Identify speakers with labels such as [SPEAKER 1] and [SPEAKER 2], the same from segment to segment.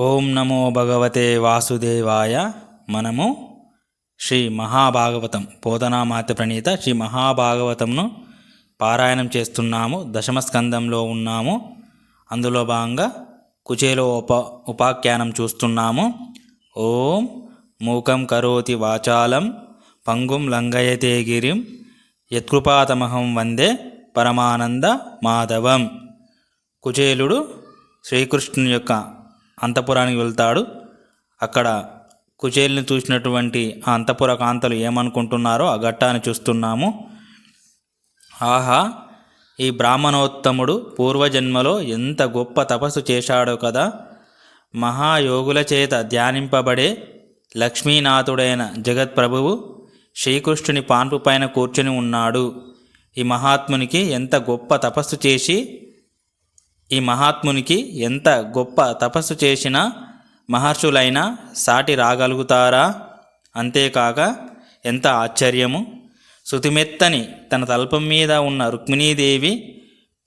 [SPEAKER 1] ఓం నమో భగవతే వాసుదేవాయ మనము శ్రీ మహాభాగవతం పోతనామాత ప్రణీత శ్రీ మహాభాగవతంను పారాయణం చేస్తున్నాము. దశమ స్కందంలో ఉన్నాము. అందులో భాగంగా కుచేలో ఉప ఉపాఖ్యానం చూస్తున్నాము. ఓం మూకం కరోతి వాచాలం పంగుం లంఘయతే గిరిం యత్కృపాతమహం వందే పరమానంద మాధవం. కుచేలుడు శ్రీకృష్ణుని యొక్క అంతపురానికి వెళ్తాడు. అక్కడ కుచేల్ని చూసినటువంటి ఆ అంతపుర కాంతలు ఏమనుకుంటున్నారో ఆ ఘట్టాన్ని చూస్తున్నాము. ఆహా ఈ బ్రాహ్మణోత్తముడు పూర్వజన్మలో ఎంత గొప్ప తపస్సు చేశాడో కదా. మహాయోగుల చేత ధ్యానింపబడే లక్ష్మీనాథుడైన జగత్ప్రభువు శ్రీకృష్ణుని పాన్పు పైన కూర్చుని ఉన్నాడు. ఈ మహాత్మునికి ఎంత గొప్ప తపస్సు చేసి ఈ మహాత్మునికి ఎంత గొప్ప తపస్సు చేసినా మహర్షులైనా సాటి రాగలుగుతారా? అంతేకాక ఎంత ఆశ్చర్యము! శృతిమెత్తని తన తల్పం మీద ఉన్న రుక్మిణీదేవి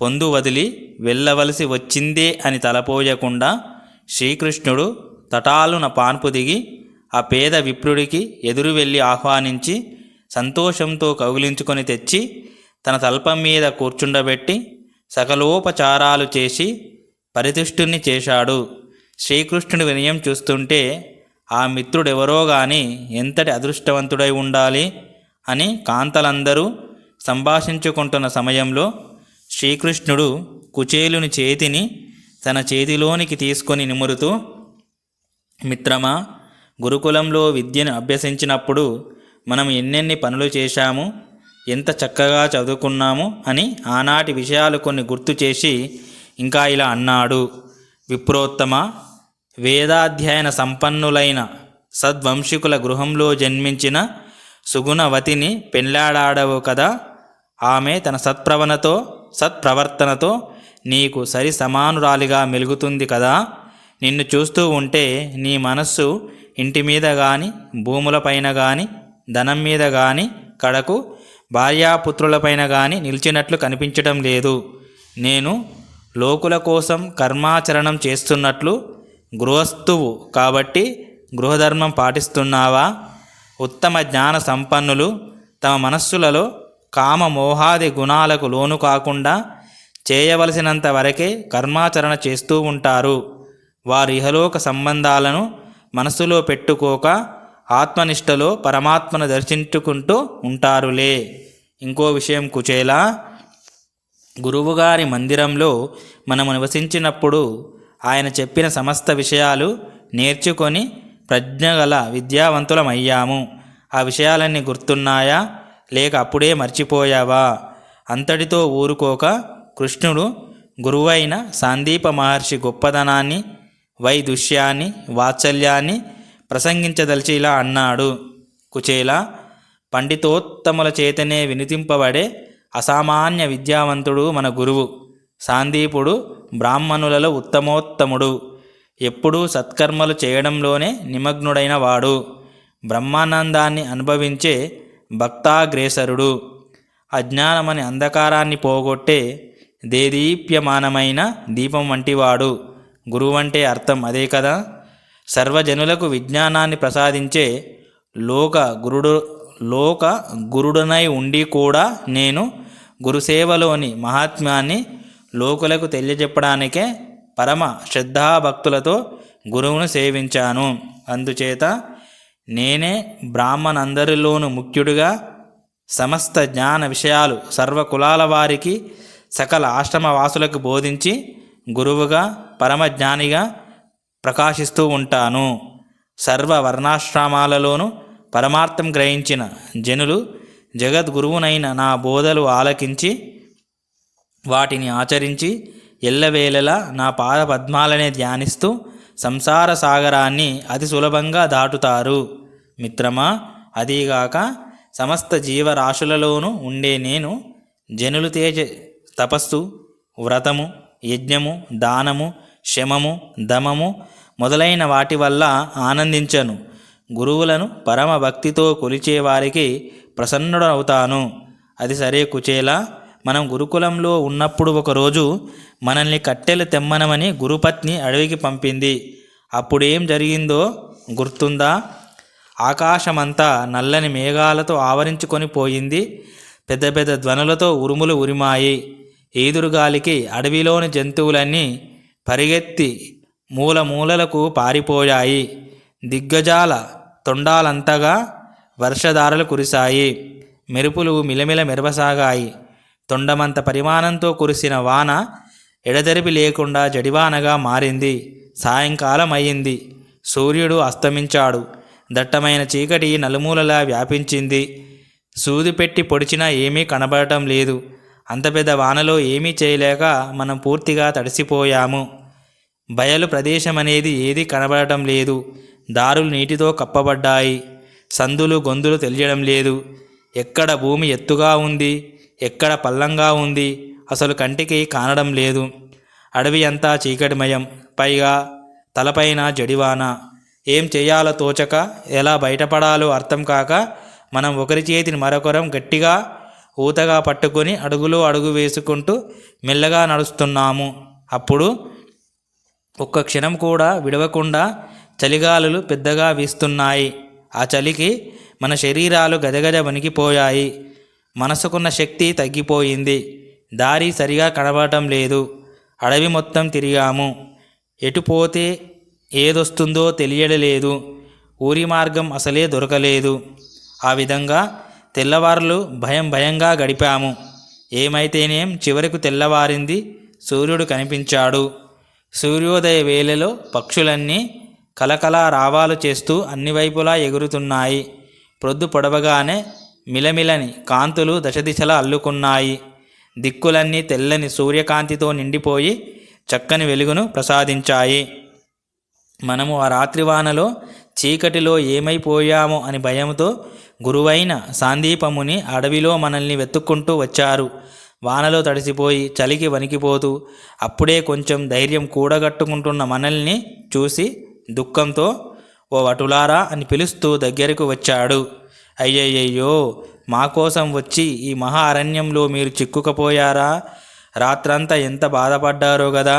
[SPEAKER 1] పొందు వదిలి వెళ్ళవలసి వచ్చిందే అని తలపోయకుండా శ్రీకృష్ణుడు తటాలున పాన్పు దిగి ఆ పేద విప్రుడికి ఎదురు వెళ్ళి ఆహ్వానించి సంతోషంతో కౌగిలించుకొని తెచ్చి తన తల్పం మీద కూర్చుండబెట్టి సకలోపచారాలు చేసి పరితుష్టుని చేశాడు. శ్రీకృష్ణుడి వినయం చూస్తుంటే ఆ మిత్రుడెవరో గాని ఎంతటి అదృష్టవంతుడై ఉండాలి? అని కాంతలందరూ సంభాషించుకుంటున్న సమయంలో శ్రీకృష్ణుడు కుచేలుని చేతిని తన చేతిలోనికి తీసుకొని నిమురుతూ మిత్రమా గురుకులంలో విద్యను అభ్యసించినప్పుడు మనం ఎన్నెన్ని పనులు చేశాము? ఎంత చక్కగా చదువుకున్నాము అని ఆనాటి విషయాలు కొన్ని గుర్తు చేసి ఇంకా ఇలా అన్నాడు. విప్రోత్తమ వేదాధ్యయన సంపన్నులైన సద్వంశికుల గృహంలో జన్మించిన సుగుణవతిని పెళ్ళాడాడవు కదా. ఆమె తన సత్ప్రవణతో సత్ప్రవర్తనతో నీకు సరి సమానురాలిగా మెలుగుతుంది కదా. నిన్ను చూస్తూ ఉంటే నీ మనస్సు ఇంటి మీద కానీ భూములపైన కానీ ధనం మీద కానీ కడకు భార్యాపుత్రులపైన కానీ నిలిచినట్లు కనిపించడం లేదు. నేను లోకుల కోసం కర్మాచరణం చేస్తున్నట్లు గృహస్థువు కాబట్టి గృహధర్మం పాటిస్తున్నావా? ఉత్తమ జ్ఞాన సంపన్నులు తమ మనస్సులలో కామ మోహాది గుణాలకు లోను కాకుండా చేయవలసినంత వరకే కర్మాచరణ చేస్తూ ఉంటారు. వారి ఇహలోక సంబంధాలను మనసులో పెట్టుకోక ఆత్మనిష్టలో పరమాత్మను దర్శించుకుంటూ ఉంటారులే. ఇంకో విషయం కుచేలా గురువుగారి మందిరంలో మనము నివసించినప్పుడు ఆయన చెప్పిన సమస్త విషయాలు నేర్చుకొని ప్రజ్ఞగల విద్యావంతులమయ్యాము. ఆ విషయాలన్నీ గుర్తున్నాయా? లేక అప్పుడే మర్చిపోయావా? అంతటితో ఊరుకోక కృష్ణుడు గురువైన సాందీప మహర్షి గొప్పదనాన్ని వైదుష్యాన్ని వాత్సల్యాన్ని ప్రసంగించదలిచి ఇలా అన్నాడు. కుచేల పండితోత్తముల చేతనే వినితింపబడే అసామాన్య విద్యావంతుడు మన గురువు సాందీపుడు బ్రాహ్మణులలో ఉత్తమోత్తముడు ఎప్పుడూ సత్కర్మలు చేయడంలోనే నిమగ్నుడైన వాడు బ్రహ్మానందాన్ని అనుభవించే భక్తాగ్రేసరుడు. అజ్ఞానమని అంధకారాన్ని పోగొట్టే దేదీప్యమానమైన దీపం వంటివాడు. గురువంటే అర్థం అదే కదా? సర్వజనులకు విజ్ఞానాన్ని ప్రసాదించే లోక గురుడు లోక గురుడునై ఉండి కూడా నేను గురుసేవలోని మహాత్మ్యాన్ని లోకులకు తెలియజెప్పడానికే పరమ శ్రద్ధాభక్తులతో గురువును సేవించాను. అందుచేత నేనే బ్రాహ్మణందరిలోనూ ముఖ్యుడిగా సమస్త జ్ఞాన విషయాలు సర్వకులాల వారికి సకల ఆశ్రమవాసులకు బోధించి గురువుగా పరమజ్ఞానిగా ప్రకాశిస్తూ ఉంటాను. సర్వ వర్ణాశ్రమాలలోనూ పరమార్థం గ్రహించిన జనులు జగద్గురువునైన నా బోధలు ఆలకించి వాటిని ఆచరించి ఎల్లవేళలా నా పాద పద్మాలనే ధ్యానిస్తూ సంసార సాగరాన్ని అతి సులభంగా దాటుతారు. మిత్రమా అదీగాక సమస్త జీవరాశులలోనూ ఉండే నేను జనులు తేజ తపస్సు వ్రతము యజ్ఞము దానము శమము దమము మొదలైన వాటి వల్ల ఆనందించను. గురువులను పరమ భక్తితో కొలిచే వారికి ప్రసన్నుడవుతాను. అది సరే కుచేలా మనం గురుకులంలో ఉన్నప్పుడు ఒకరోజు మనల్ని కట్టెలు తెమ్మనమని గురుపత్ని అడవికి పంపింది. అప్పుడేం జరిగిందో గుర్తుందా? ఆకాశమంతా నల్లని మేఘాలతో ఆవరించుకొని పోయింది. పెద్ద పెద్ద ధ్వనులతో ఉరుములు ఉరిమాయి. ఈదురుగాలికి అడవిలోని జంతువులన్నీ పరిగెత్తి మూల మూలలకు పారిపోయాయి. దిగ్గజాల తొండాలంతగా వర్షధారలు కురిశాయి. మెరుపులు మిలమిల మెరవసాగాయి. తొండమంత పరిమాణంతో కురిసిన వాన ఎడతెరిపి లేకుండా జడివానగా మారింది. సాయంకాలం అయింది సూర్యుడు అస్తమించాడు. దట్టమైన చీకటి నలుమూలలా వ్యాపించింది. సూది పెట్టి పొడిచినా ఏమీ కనబడటం లేదు. అంత పెద్ద వానలో ఏమీ చేయలేక మనం పూర్తిగా తడిసిపోయాము. బయలు ప్రదేశం అనేది ఏది కనబడటం లేదు. దారులు నీటితో కప్పబడ్డాయి. సందులు గొంతులు తెలియడం లేదు. ఎక్కడ భూమి ఎత్తుగా ఉంది? ఎక్కడ పల్లంగా ఉంది? అసలు కంటికి కానడం లేదు. అడవి అంతా చీకటిమయం. పైగా తలపైన జడివాన. ఏం చేయాలో తోచక ఎలా బయటపడాలో అర్థం కాక మనం ఒకరి చేతిని మరొకరం గట్టిగా ఊతగా పట్టుకొని అడుగులో అడుగు వేసుకుంటూ మెల్లగా నడుస్తున్నాము. అప్పుడు ఒక్క క్షణం కూడా విడవకుండా చలిగాలులు పెద్దగా వీస్తున్నాయి. ఆ చలికి మన శరీరాలు గదగద వణికిపోయాయి. మనసుకున్న శక్తి తగ్గిపోయింది. దారి సరిగా కనబడటం లేదు. అడవి మొత్తం తిరిగాము. ఎటు పోతే ఏదొస్తుందో తెలియడలేదు. ఊరి మార్గం అసలే దొరకలేదు. ఆ విధంగా తెల్లవారులు భయం భయంగా గడిపాము. ఏమైతేనేం చివరకు తెల్లవారింది సూర్యుడు కనిపించాడు. సూర్యోదయ వేళలో పక్షులన్నీ కలకల రావాలు చేస్తూ అన్ని వైపులా ఎగురుతున్నాయి. ప్రొద్దు పొడవగానే మిలమిలని కాంతులు దశదిశలా అల్లుకున్నాయి. దిక్కులన్నీ తెల్లని సూర్యకాంతితో నిండిపోయి చక్కని వెలుగును ప్రసాదించాయి. మనము ఆ రాత్రివానలో చీకటిలో ఏమైపోయామో అని భయంతో గురువైన సాందీపముని అడవిలో మనల్ని వెతుక్కుంటూ వచ్చారు. వానలో తడిసిపోయి చలికి వణికిపోతూ అప్పుడే కొంచెం ధైర్యం కూడగట్టుకుంటున్న మనల్ని చూసి దుఃఖంతో ఓ వటులారా అని పిలుస్తూ దగ్గరకు వచ్చాడు. అయ్యయ్యయ్యో మా కోసం వచ్చి ఈ మహా అరణ్యంలో మీరు చిక్కుకపోయారా? రాత్రంతా ఎంత బాధపడ్డారో కదా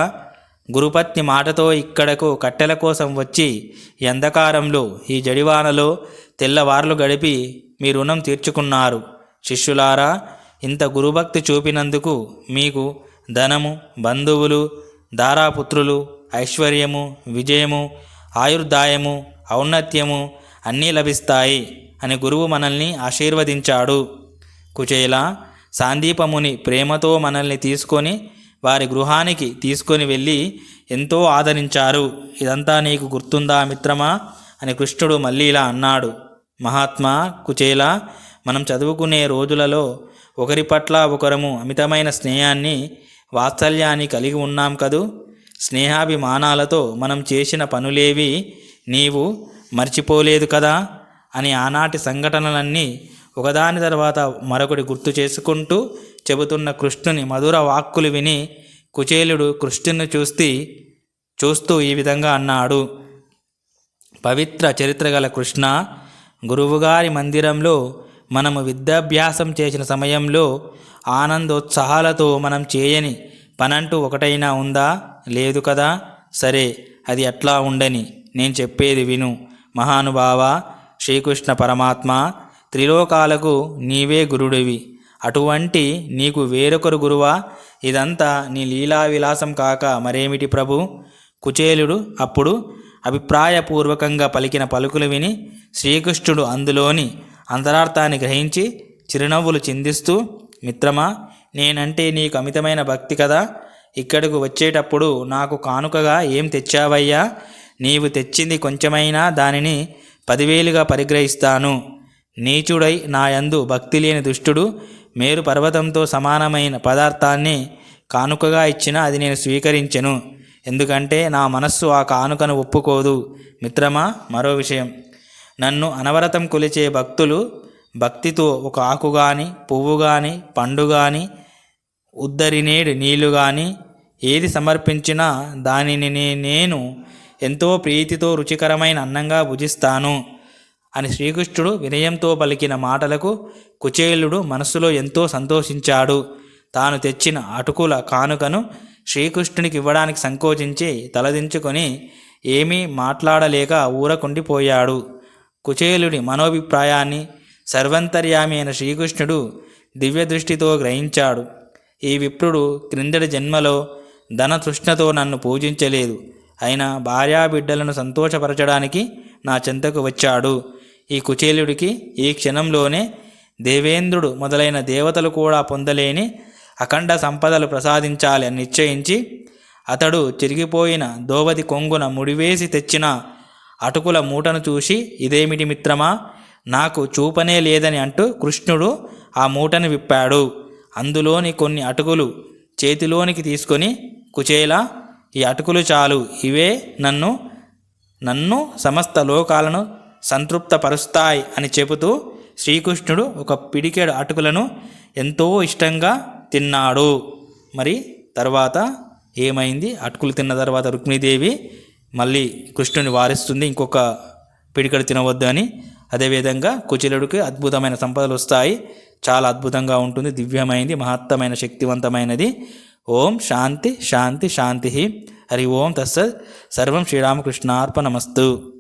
[SPEAKER 1] గురుపత్ని మాటతో ఇక్కడకు కట్టెల కోసం వచ్చి ఈ అంధకారంలో ఈ జడివానలో తెల్లవార్లు గడిపి మీ రుణం తీర్చుకున్నారు. శిష్యులారా ఇంత గురుభక్తి చూపినందుకు మీకు ధనము బంధువులు దారాపుత్రులు ఐశ్వర్యము విజయము ఆయుర్దాయము ఔన్నత్యము అన్నీ లభిస్తాయి అని గురువు మనల్ని ఆశీర్వదించాడు. కుచేల సాందీపముని ప్రేమతో మనల్ని తీసుకొని వారి గృహానికి తీసుకొని వెళ్ళి ఎంతో ఆదరించారు. ఇదంతా నీకు గుర్తుందా మిత్రమా? అని కృష్ణుడు మళ్ళీ ఇలా అన్నాడు. మహాత్మా కుచేల మనం చదువుకునే రోజులలో ఒకరి పట్ల ఒకరము అమితమైన స్నేహాన్ని వాత్సల్యాన్ని కలిగి ఉన్నాం కదూ? స్నేహాభిమానాలతో మనం చేసిన పనులేవి నీవు మర్చిపోలేదు కదా? అని ఆనాటి సంఘటనలన్నీ ఒకదాని తర్వాత మరొకటి గుర్తు చేసుకుంటూ చెబుతున్న కృష్ణుని మధుర వాక్కులు విని కుచేలుడు కృష్ణుని చూసి చూస్తూ ఈ విధంగా అన్నాడు. పవిత్ర చరిత్ర గల కృష్ణ గురువుగారి మందిరంలో మనము విద్యాభ్యాసం చేసిన సమయంలో ఆనందోత్సాహాలతో మనం చేయని పనంటూ ఒకటైనా ఉందా? లేదు కదా? సరే అది అట్లా ఉండని నేను చెప్పేది విను. మహానుభావ శ్రీకృష్ణ పరమాత్మ త్రిలోకాలకు నీవే గురుడివి. అటువంటి నీకు వేరొకరు గురువా? ఇదంతా నీ లీలా విలాసం కాక మరేమిటి ప్రభు? కుచేలుడు అప్పుడు అభిప్రాయపూర్వకంగా పలికిన పలుకులు విని శ్రీకృష్ణుడు అందులోని అంతరార్థాన్ని గ్రహించి చిరునవ్వులు చిందిస్తూ మిత్రమా నేనంటే నీకు అమితమైన భక్తి కదా? ఇక్కడకు వచ్చేటప్పుడు నాకు కానుకగా ఏం తెచ్చావయ్యా? నీవు తెచ్చింది కొంచెమైనా దానిని పదివేలుగా పరిగ్రహిస్తాను. నీచుడై నాయందు భక్తి లేని దుష్టుడు మేరు పర్వతంతో సమానమైన పదార్థాన్ని కానుకగా ఇచ్చిన అది నేను స్వీకరించెను. ఎందుకంటే నా మనస్సు ఆ కానుకను ఒప్పుకోదు. మిత్రమా మరో విషయం. నన్ను అనవరతం కొలిచే భక్తులు భక్తితో ఒక ఆకు కానీ పువ్వు కానీ పండు కానీ ఉద్దరినేడు నీళ్ళు కానీ ఏది సమర్పించినా దానిని నేను ఎంతో ప్రీతితో రుచికరమైన అన్నంగా భుజిస్తాను. అని శ్రీకృష్ణుడు వినయంతో పలికిన మాటలకు కుచేలుడు మనస్సులో ఎంతో సంతోషించాడు. తాను తెచ్చిన అటుకుల కానుకను శ్రీకృష్ణునికి ఇవ్వడానికి సంకోచించి తలదించుకొని ఏమీ మాట్లాడలేక ఊరకుండిపోయాడు. కుచేలుడి మనోభిప్రాయాన్ని సర్వంతర్యామి అయిన శ్రీకృష్ణుడు దివ్య దృష్టితో గ్రహించాడు. ఈ విప్రుడు క్రిందటి జన్మలో ధన తృష్ణతో నన్ను పూజించలేదు. అయినా భార్యాబిడ్డలను సంతోషపరచడానికి నా చెంతకు వచ్చాడు. ఈ కుచేలుడికి ఈ క్షణంలోనే దేవేంద్రుడు మొదలైన దేవతలు కూడా పొందలేని అఖండ సంపదలు ప్రసాదించాలి అని నిశ్చయించి అతడు చిరిగిపోయిన దోవది కొంగున ముడివేసి తెచ్చిన అటుకుల మూటను చూసి ఇదేమిటి మిత్రమా? నాకు చూపనే లేదని అంటూ కృష్ణుడు ఆ మూటను విప్పాడు. అందులోని కొన్ని అటుకులు చేతిలోనికి తీసుకొని కుచేల ఈ అటుకులు చాలు. ఇవే నన్ను నన్ను సమస్త లోకాలను సంతృప్తపరుస్తాయి అని చెబుతూ శ్రీకృష్ణుడు ఒక పిడికేడు అటుకులను ఎంతో ఇష్టంగా తిన్నాడు. మరి తర్వాత ఏమైంది? అటుకులు తిన్న తర్వాత రుక్మిణీదేవి మళ్ళీ కృష్ణుని వారిస్తుంది ఇంకొక పిడికడు తినవద్దు అని. అదేవిధంగా కుచిలుడికి అద్భుతమైన సంపదలు వస్తాయి. చాలా అద్భుతంగా ఉంటుంది దివ్యమైనది మహత్తమైన శక్తివంతమైనది. ఓం శాంతి శాంతి శాంతి. హరి ఓం తస్సత్. సర్వం శ్రీరామకృష్ణార్పణమస్తు.